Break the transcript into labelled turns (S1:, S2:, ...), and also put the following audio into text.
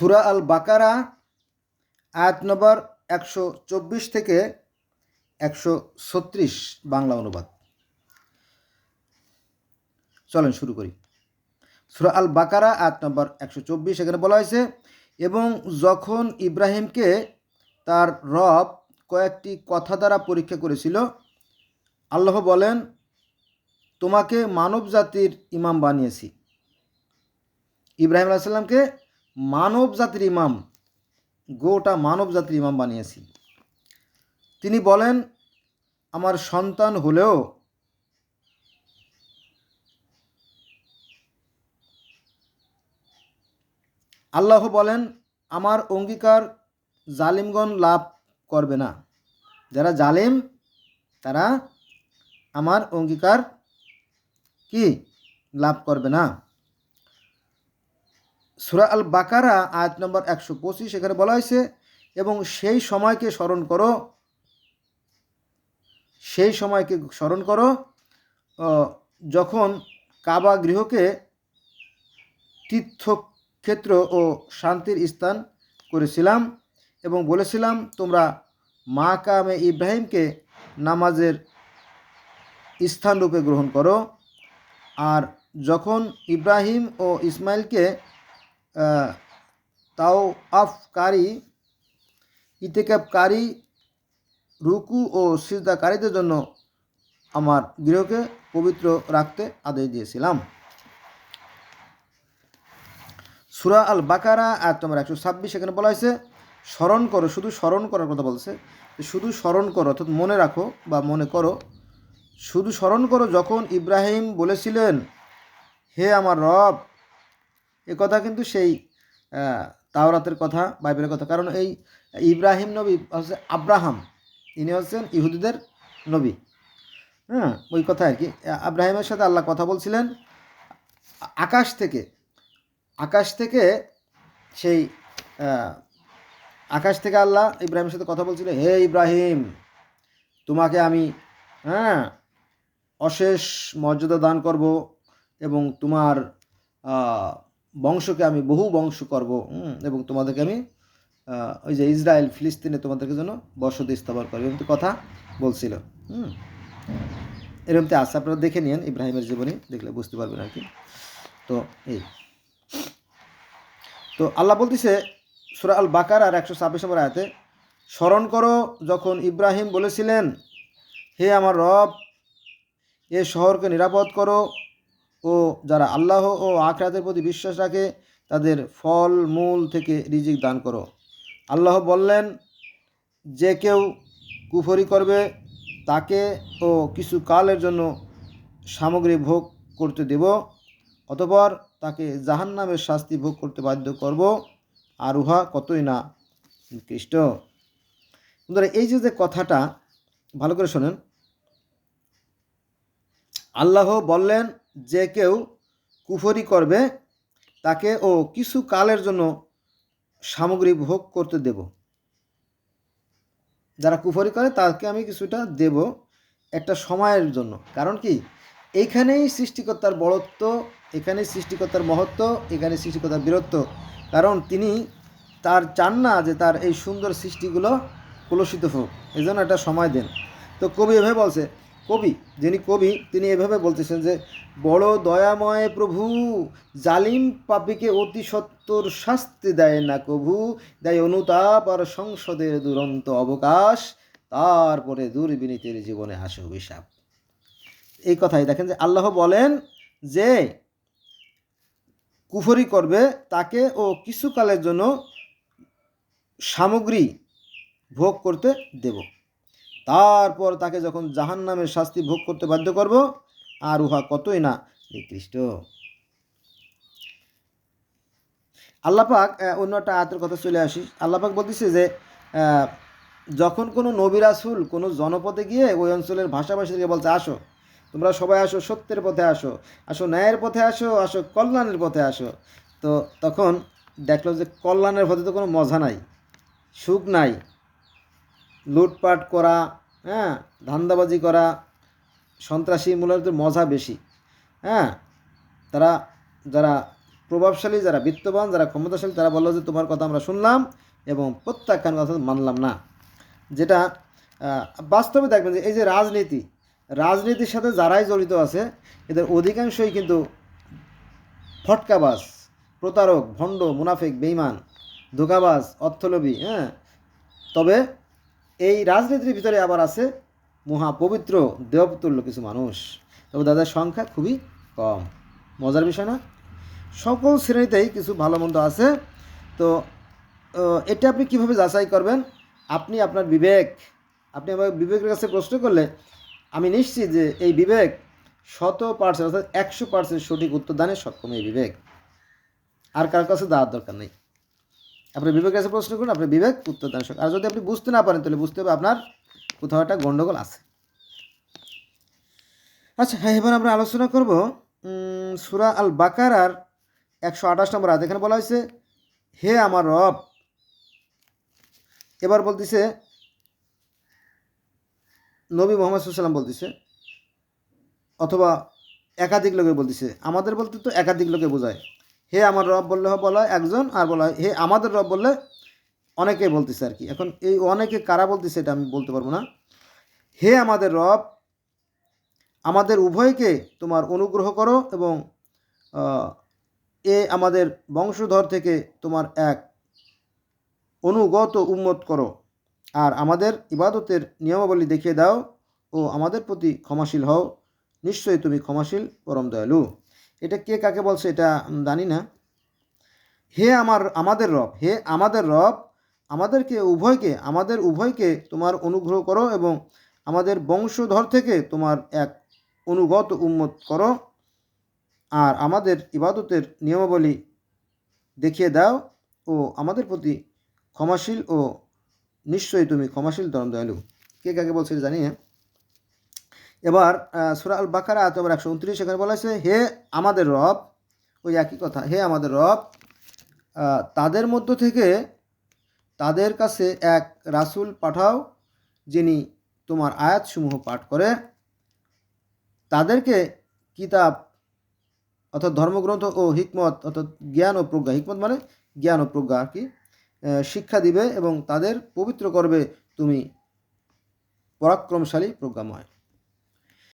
S1: সুরা আল বাকারা আয়াত নম্বর একশো চব্বিশ থেকে একশো ছত্রিশ বাংলা অনুবাদ। চলেন শুরু করি। সুরা আল বাকারা আয়াত নম্বর একশো চব্বিশ এখানে বলা হয়েছে, এবং যখন ইব্রাহিমকে তার রব কয়েকটি কথা দ্বারা পরীক্ষা করেছিল, আল্লাহ বলেন, তোমাকে মানব জাতির ইমাম বানিয়েছি ইব্রাহিম আলাইসাল্লামকে মানব জাতির ইমাম, গোটা মানব জাতির ইমাম বানিয়েছি। তিনি বলেন, আমার সন্তান হলেও আল্লাহ বলেন, আমার অঙ্গীকার জালিমগণ লাভ করবে না। যারা জালিম, তারা আমার অঙ্গীকার কি? লাভ করবে না। সুরা আল বাকারা আয়াত নম্বর একশো পঁচিশ, এখানে বলা হয়েছে, এবং সেই সময়কে স্মরণ করো, সেই সময়কে স্মরণ করো যখন কাবা গৃহকে তীর্থক্ষেত্র ও শান্তির স্থান করেছিলাম এবং বলেছিলাম, তোমরা মা কামে ইব্রাহিমকে নামাজের স্থানরূপে গ্রহণ করো। আর যখন ইব্রাহিম ও ইসমাইলকে তাও আফকারী ইতেকাবকারী রুকু ও সিজদাকারীদের জন্য আমার গৃহকে পবিত্র রাখতে আদেশ দিয়েছিলাম। সুরা আল বাকারা আর নম্বর একশো ছাব্বিশ, এখানে বলা হয়েছে, স্মরণ করো, শুধু স্মরণ করার কথা বলছে শুধু স্মরণ করো, অর্থাৎ মনে রাখো বা মনে করো, শুধু স্মরণ করো যখন ইব্রাহিম বলেছিলেন, হে আমার রব এ কথা কিন্তু সেই তাওরাতের কথা, বাইবেলের কথা। কারণ এই ইব্রাহিম নবী, হচ্ছে আব্রাহাম, ইনি হচ্ছেন ইহুদিদের নবী। হ্যাঁ ওই কথা আর কি। আব্রাহিমের সাথে আল্লাহ কথা বলছিলেন। আকাশ থেকে আকাশ থেকে সেই আকাশ থেকে আল্লাহ ইব্রাহিমের সাথে কথা বলছিল হে ইব্রাহিম, তোমাকে আমি হ্যাঁ অশেষ মর্যাদা দান করব এবং তোমার বংশকে আমি বহু বংশ করব এবং তোমাদেরকে আমি ওই যে ইসরায়েল, ফিলিস্তিনে তোমাদেরকে জন্য বসতি স্থাপন করবে এরকম কথা বলছিল, হুম। এরকমতে আছে, আপনারা দেখে নিন ইব্রাহিমের জীবনী দেখলে বুঝতে পারবেন আর কি। তো এই। তো আল্লাহ বলতেছে, সুরা আল বাকার আর একশো ছাব্বিশ নম্বর আয়াতে, স্মরণ করো যখন ইব্রাহিম বলেছিলেন, হে আমার রব, এ শহরকে নিরাপদ করো ও যারা আল্লাহ ও আখরাতের প্রতি বিশ্বাস রাখে, তাদের ফল, মূল থেকে রিজিক দান করো। আল্লাহ বললেন, যে কেউ কুফরি করবে, তাকে ও কিছু কালের জন্য সামগ্রী ভোগ করতে দেব, অতপর তাকে জাহান্নামের শাস্তি ভোগ করতে বাধ্য করব, আর উহা কতই না নিকৃষ্ট। এই যে যে কথাটা, ভালো করে শোনেন। আল্লাহ বললেন যে কেউ কুফরি করবে, তাকে ও কিছু কালের জন্য সামগ্রী ভোগ করতে দেব। যারা কুফরি করে, তাকে আমি কিছুটা দেব একটা সময়ের জন্য। কারণ কি? এইখানেই সৃষ্টিকর্তার বড়ত্ব, এখানেই সৃষ্টিকর্তার মহত্ব এখানে সৃষ্টিকর্তার বীরত্ব। কারণ তিনি তার চান না যে তার এই সুন্দর সৃষ্টিগুলো কলুষিত হোক। এই জন্য একটা সময় দেন। তো কবি এভাবে বলছে কবি, যিনি কবি, তিনি এভাবে বলতেছেন যে, বড় দয়াময় প্রভু, জালিম পাপীকে অতি সত্তর শাস্তি দেয় না কভু, দেয় অনুতাপ আর সংসদের দুরন্ত অবকাশ, তারপরে দুর্বিনীতির জীবনে আসে অভিশাপ। এই কথাই দেখেন যে, আল্লাহ বলেন যে, কুফরি করবে তাকে ও কিছুকালের জন্য সামগ্রী ভোগ করতে দেব। তারপর তাকে যখন জাহান নামের শাস্তি ভোগ করতে বাধ্য করব, আর উহা কতই না নিকৃষ্ট। আল্লাপাক অন্য একটা আয়াতের কথা চলে আসি। আল্লাপাক বলতেছে যে যখন কোনো নবী রাসূল কোনো জনপদে গিয়ে ওই অঞ্চলের ভাষাভাষীদেরকে বলছে, আসো, তোমরা সবাই আসো, সত্যের পথে আসো আসো ন্যায়ের পথে আসো আসো কল্যাণের পথে আসো। তো তখন দেখল যে কল্যাণের পথে তো কোনো মজা নাই, সুখ নাই। লুটপাট করা হ্যাঁ ধান্দাবাজি করা, সন্ত্রাসী মূলত মজা বেশি হ্যাঁ। তারা যারা প্রভাবশালী, যারা বিত্তবান, যারা ক্ষমতাশালী, তারা বলল যে তোমার কথা আমরা শুনলাম এবং প্রত্যাখ্যান কথা মানলাম না। যেটা বাস্তবে দেখবেন যে এই যে রাজনীতি, রাজনীতির সাথে যারাই জড়িত আছে, এদের অধিকাংশই কিন্তু ফটকাবাজ, প্রতারক, ভণ্ড, মুনাফিক বেইমান ধোকাবাজ, অর্থলোভী হ্যাঁ। তবে এই রাজনীতির ভিতরে আবার আছে মহাপবিত্র দেবতুল্য কিছু মানুষ। তবে তাদের সংখ্যা খুবই কম। মজার বিষয় না? সকল শ্রেণীতেই কিছু ভালো মন্দ আছে। তো এটা আপনি কীভাবে যাচাই করবেন? আপনি আপনার বিবেক, আপনি আমার বিবেকের কাছে প্রশ্ন করলে আমি নিশ্চিত যে এই বিবেক শত পার্সেন্ট অর্থাৎ একশো পার্সেন্ট সঠিক উত্তর দানে সক্ষম এই বিবেক। আর কার কাছে দেওয়ার দরকার নেই। আপনার বিবেকের কাছে প্রশ্ন করুন আপনার বিবেক, উত্তর দান। আর যদি আপনি বুঝতে না পারেন, তাহলে বুঝতে হবে আপনার কোথাও একটা গণ্ডগোল আছে। আচ্ছা হ্যাঁ এবার আমরা আলোচনা করব সুরা আল বাকারার একশো আঠাশ নম্বর আয়াত। এখানে বলা হয়েছে, হে আমার রব, এবার বলতেছে, নবী মোহাম্মদ সাল্লাম বলতেছে, অথবা একাধিক লোকে বলতেছে, আমাদের বলতে তো একাধিক লোকে বোঝায়। হে আমার রব বললে বলা হয় একজন আর বলা হয় হে আমাদের রব বললে অনেকে বলতেছে আর কি। এখন এই অনেকে কারা বলতেছে এটা আমি বলতে পারব না। হে আমাদের রব, আমাদের উভয়কে তোমার অনুগ্রহ করো এবং এ আমাদের বংশধর থেকে তোমার এক অনুগত উম্মত করো। আর আমাদের ইবাদতের নিয়মাবলী দেখিয়ে দাও ও আমাদের প্রতি ক্ষমাশীল হও। নিশ্চয়ই তুমি ক্ষমাশীল, পরম দয়ালু। এটা কে কাকে বলছে এটা জানি না। হে আমার, আমাদের রব, হে আমাদের রব, আমাদেরকে উভয়কে, আমাদের উভয়কে তোমার অনুগ্রহ করো এবং আমাদের বংশধর থেকে তোমার এক অনুগত উন্মত করো আর আমাদের ইবাদতের নিয়মাবলী দেখিয়ে দাও ও আমাদের প্রতি ক্ষমাশীল ও নিশ্চয়ই তুমি ক্ষমাশীল, দয়ালু। কে কাকে বলছে জানি না। এবার আহ, সূরা আল বাকারা নম্বর একশো উনত্রিশ এখানে বলা হয়েছে হে আমাদের রব ওই একই কথা হে আমাদের রব তাদের মধ্য থেকে তাদের কাছে এক রাসূল পাঠাও যিনি তোমার আয়াতসমূহ পাঠ করে। তাদেরকে কিতাব অর্থাৎ ধর্মগ্রন্থ ও হিকমত অর্থাৎ জ্ঞান ও প্রজ্ঞা হিকমত মানে জ্ঞান ও প্রজ্ঞা আর কি শিক্ষা দিবে এবং তাদের পবিত্র করবে তুমি পরাক্রমশালী প্রজ্ঞাময়।